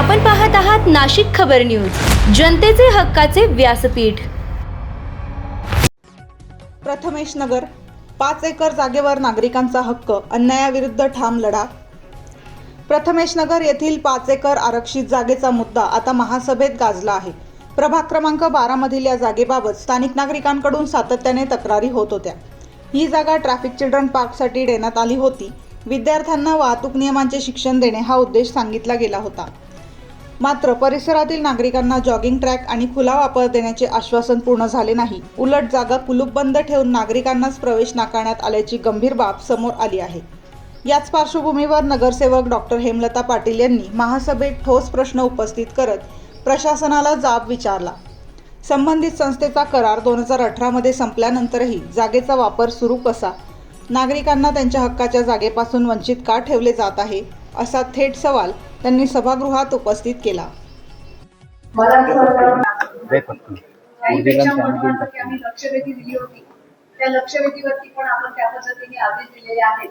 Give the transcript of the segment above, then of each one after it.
आपण पाहत आहात नाशिक खबर न्यूज. जनतेचे हक्काचे व्यासपीठ. प्रथमेश नगर पाच एकर जागेवर नागरिकांचा हक्क अन्यायाविरुद्ध ठाम लढा. प्रथमेश नगर येथील पाच एकर आरक्षित जागेचा मुद्दा आता महासभेत गाजला आहे. प्रभाग क्रमांक बारामधील या जागेबाबत स्थानिक नागरिकांकडून सातत्याने तक्रारी होत होत्या. ही जागा ट्रॅफिक चिल्ड्रन पार्कसाठी देण्यात आली होती. विद्यार्थ्यांना वाहतूक नियमांचे शिक्षण देणे हा उद्देश सांगितला गेला होता. मात्र परिसरातील नागरिकांना जॉगिंग ट्रॅक आणि खुला वापर देण्याचे आश्वासन पूर्ण झाले नाही. उलट जागा कुलूपबंद ठेवून नागरिकांनाच प्रवेश नाकारण्यात आल्याची गंभीर बाब समोर आली आहे. याच पार्श्वभूमीवर नगरसेवक डॉक्टर हेमलता पाटील यांनी महासभेत ठोस प्रश्न उपस्थित करत प्रशासनाला जाब विचारला. संबंधित संस्थेचा करार दोन हजार अठरामध्ये संपल्यानंतरही जागेचा वापर सुरू कसा? नागरिकांना त्यांच्या हक्काच्या जागेपासून वंचित का ठेवले जात आहे? असा थेट सवाल त्यांनी सभागृहात उपस्थित केला. लक्षवेधी दिली होती. त्या लक्षवेधीवरती पण आपण त्या पद्धतीने आदेश दिलेले आहेत.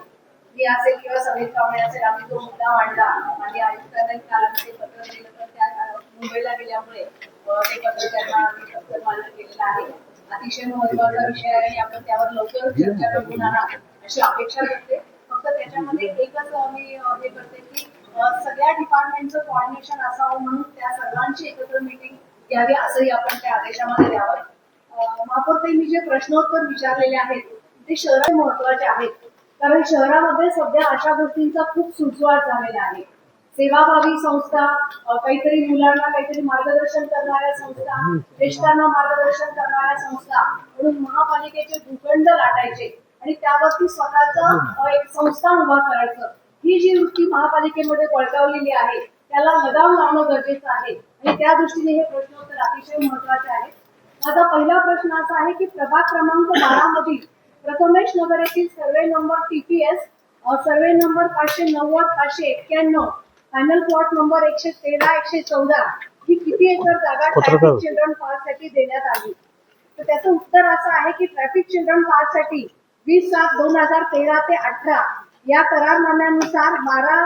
मी असेल किंवा समीर कांबळे असेल आम्ही तो मुद्दा मांडला. आणि आयुक्तांनी काल आम्ही ते पत्र दिलं तर त्या मुंबईला गेल्यामुळे अं, ते पत्र त्यांना आम्ही पत्र मान्य केलेलं आहे. अतिशय महत्त्वाचा विषय आहे आणि आपण त्यावर लवकर चर्चा करून आणा अशी अपेक्षा करते. फक्त त्याच्यामध्ये एकच मी अं, हे करते की अं, सगळ्या डिपार्टमेंटचं कॉर्डिनेशन असावं म्हणून त्या सर्वांची एकत्र मिटिंग घ्यावी असंही आपण त्या आदेशामध्ये द्यावं. अं, मी जे प्रश्नोत्तर विचारलेले आहेत ते शहर महत्त्वाचे आहेत. कारण शहरामध्ये सध्या अशा गोष्टींचा खूप सुसवाट झालेला आहे. सेवाभावी संस्था काहीतरी मुलांना काहीतरी मार्गदर्शन करणाऱ्या संस्था ज्येष्ठांना मार्गदर्शन करणाऱ्या संस्था म्हणून महापालिकेचे भूखंड लाटायचे आणि त्यावरती स्वतःचा एक संस्था उभा करायचं. ही जी वृत्ती महापालिकेमध्ये बळकावलेली आहे त्याला लगाम लावणं गरजेचं आहे. आणि त्या दृष्टीने हे प्रश्नोत्तर अतिशय महत्त्वाचे आहेत माझा पहिला प्रश्न असा आहे की प्रभाग क्रमांक बारा मधील प्रथमेश नगर येथील survey number TPS survey number पाचशे नव्वद पाचशे एक्क्याण्णव फायनल प्लॉट नंबर एकशे तेरा एकशे चौदा ही किती एकर जागा ट्रॅफिक चिल्ड्रन पार्कसाठी देण्यात आली? तर त्याचं उत्तर असं आहे की ट्रॅफिक चिल्ड्रन पार्कसाठी वीस सात दोन हजार तेरा ते अठरा या करारनाम्यानुसार बारा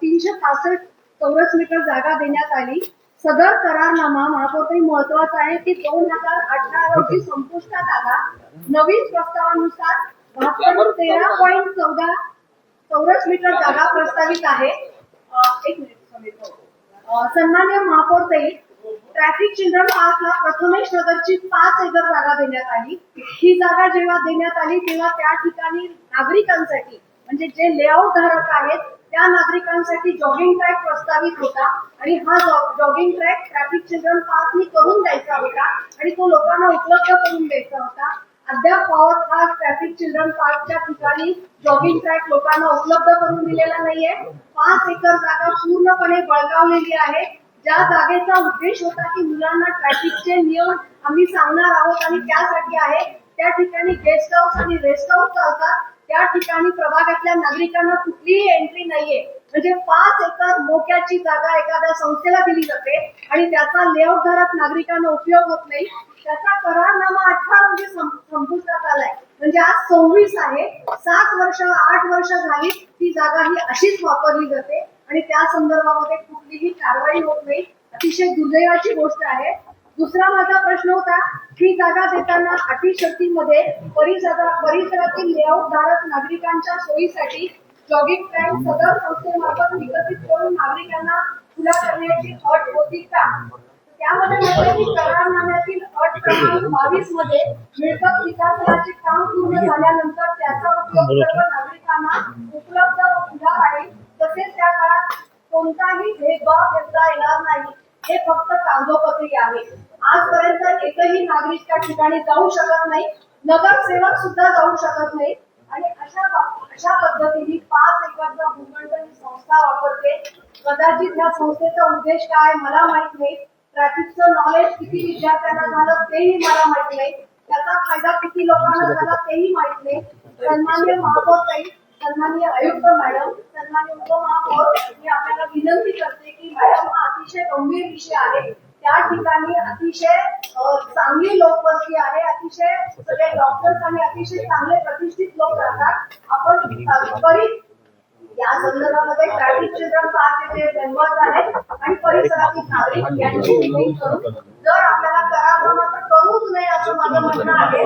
तीनशे पासष्ट चौरस मीटर जागा देण्यात आली. सदर करारनामा महापौरताई महत्त्वाचा आहे की दोन हजार अठरा रोजी संपुष्टात आला. नवीन प्रस्तावानुसार महापौर तेरा पॉईंट चौदा चौरस मीटर जागा प्रस्तावित आहे. एक मिनिट समीर ट्रॅफिक चिल्ड्रन पार्कला प्रथमेश नगरची पाच एकर जागा देण्यात आली. ही जागा जेव्हा देण्यात आली तेव्हा त्या ठिकाणी नागरिकांसाठी म्हणजे जे लेआउट धारक आहेत त्या नागरिकांसाठी जॉगिंग ट्रॅक प्रस्तावित होता. आणि हा जॉगिंग ट्रॅक ट्रॅफिक चिल्ड्रन पार्कनी करून द्यायचा होता. आणि तो लोकांना उपलब्ध करून द्यायचा होता. अद्याप पॉवर हा ट्रॅफिक चिल्ड्रन पार्कच्या ठिकाणी जॉगिंग ट्रॅक लोकांना उपलब्ध करून दिलेला नाहीये. पाच एकर जागा पूर्णपणे बळकावलेली आहे. ज्या जागेचा उद्देश होता की मुलांना ट्रॅफिकचे नियम आम्ही सांगणार आहोत आणि त्यासाठी आहे. त्या ठिकाणी गेस्ट हाऊस आणि रेस्ट हाऊस चालतात. त्या ठिकाणी प्रभागातल्या नागरिकांना कुठलीही एंट्री नाहीये. म्हणजे पाच एकर मोक्याची जागा एखाद्या संस्थेला दिली जाते आणि त्याचा लेआउट घरात नागरिकांना उपयोग होत नाही. त्याचा करारनामा अठरा म्हणजे संपुष्टात आलाय. म्हणजे आज सव्वीस आहे. सात वर्ष आठ वर्ष झाली ती जागा ही अशीच वापरली जाते आणि त्या संदर्भामध्ये कुठलीही कारवाई होत नाही. अतिशय दुर्दैवाची गोष्ट आहे. दुसरा माझा प्रश्न होता ही जागा देताना अटी शर्तीमध्ये परिसरा परिसरातील लेआउट नागरिकांच्या सोयीसाठी जॉगिंग ट्रॅक सदर संस्थेमार्फत विकसित करून नागरिकांना खुला करण्याची अट होती का? त्यामध्ये म्हटलं की करारनाम्यातील अट क्रमांक बावीसमध्ये मिळकत विकासनाचे काम पूर्ण झाल्यानंतर त्याचा उपयोग सर्व नागरिकांना उपलब्ध खुला आहे. तसेच त्या काळात कोणताही भेदभाव करता येणार नाही. हे फक्त कागदोपत्री आहे. एकही नागरिक त्या ठिकाणी जाऊ शकत नाही नगरसेवक सुद्धा जाऊ शकत नाही. आणि अशा अशा पद्धतीने पाच एकरचा भूखंड ही संस्था वापरते कदाचित या संस्थेचा उद्देश काय मला माहीत नाही. ट्रॅफिकचं नॉलेज किती विद्यार्थ्यांना झालं तेही मला माहीत नाही. त्याचा फायदा किती लोकांना झाला तेही माहीत नाही. सन्मान्य महापौर ताई सन्मान्य आयुक्त मॅडम सन्मान्य उपमहापौर मी आपल्याला विनंती करते की मॅडम हा अतिशय गंभीर विषय आहे. त्या ठिकाणी अतिशय चांगली लोकवस्ती आहे. अतिशय सगळे डॉक्टर्स आणि अतिशय चांगले प्रतिष्ठित लोक राहतात. आपण त्वरित या संदर्भामध्ये ट्रॅफिक चिल्ड्रन पार्क येथे आहेत झाले आणि परिसरातील नागरिक यांची करून जर आपल्याला करावं तर करूच नये असं माझं म्हणणं आहे.